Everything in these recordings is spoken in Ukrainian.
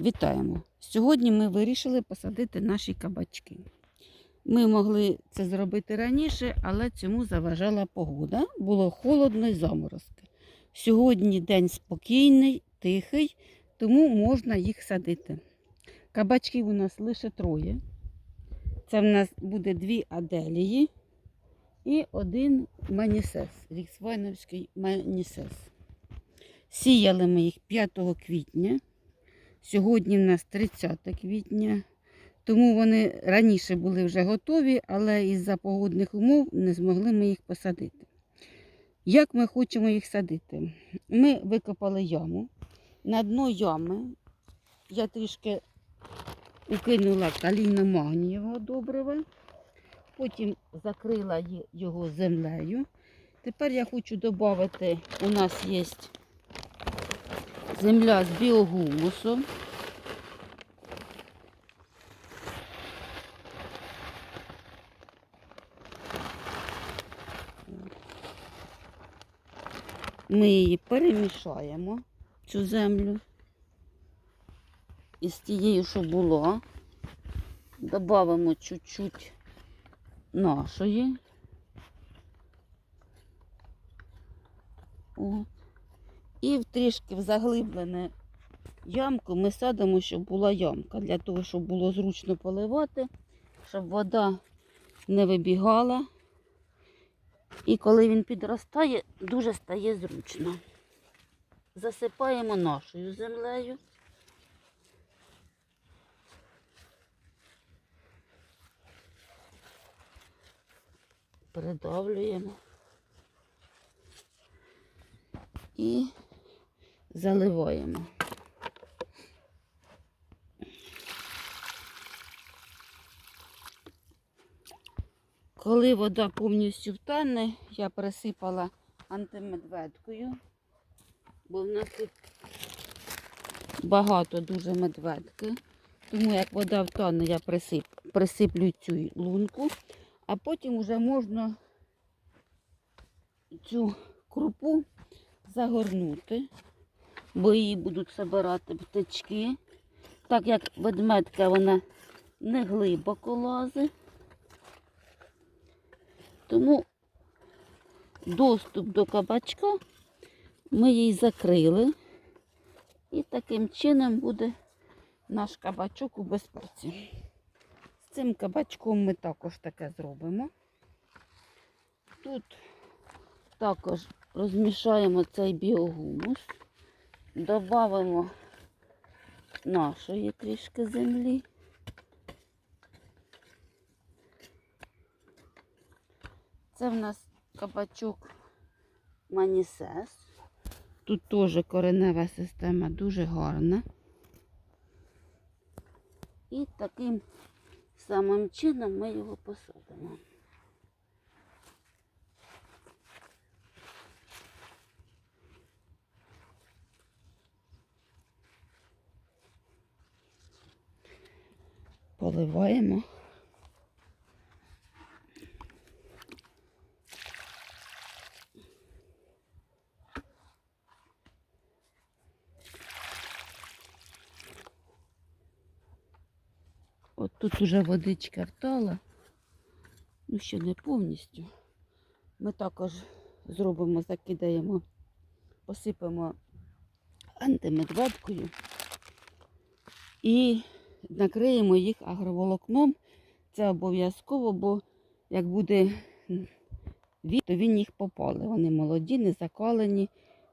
Вітаємо! Сьогодні ми вирішили посадити наші кабачки. Ми могли це зробити раніше, але цьому заважала погода. Було холодно і заморозки. Сьогодні день спокійний, тихий, тому можна їх садити. Кабачків у нас лише троє. Це в нас буде дві аделії і один манісес, ріксвайновський манісес. Сіяли ми їх 5 квітня. Сьогодні в нас 30 квітня, тому вони раніше були вже готові, але із-за погодних умов не змогли ми їх посадити. Як ми хочемо їх садити? Ми викопали яму. На дно ями я трішки укинула калійно-магнієвого добрива, потім закрила його землею. Тепер я хочу додати, у нас є земля з біогумусом. Ми її перемішаємо, цю землю із тією, що було. Добавимо чуть-чуть нашої. От. І в трішки в заглиблене ямку ми садимо, щоб була ямка, для того, щоб було зручно поливати, щоб вода не вибігала. І коли він підростає, дуже стає зручно. Засипаємо нашою землею. Придавлюємо. і заливаємо. Коли вода повністю втане, я присипала антимедведкою, бо в нас тут багато дуже медведки. Тому як вода втане, я присип, присиплю цю лунку, а потім вже можна цю крупу загорнути, бо її будуть збирати птички. Так як ведмедка вона не глибоко лазить. Тому доступ до кабачка ми їй закрили. І таким чином буде наш кабачок у безпеці. З цим кабачком ми також таке зробимо. Тут також розмішаємо цей біогумус, додамо нашої трішки землі. Це в нас кабачок манісес. Тут теж коренева система дуже гарна. І таким самим чином ми його посадимо. Поливаємо. От тут уже водичка втала, ну ще не повністю. Ми також зробимо, закидаємо, посипемо антимедведкою і накриємо їх агроволокном. Це обов'язково, бо як буде віт, то він їх попали. Вони молоді, не закалені.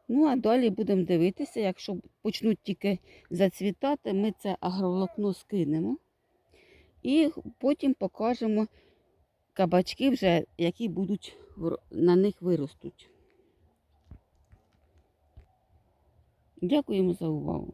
Ну, а далі будемо дивитися, якщо почнуть тільки зацвітати, ми це агроволокно скинемо. І потім покажемо кабачки, вже, які будуть на них виростуть. Дякуємо за увагу.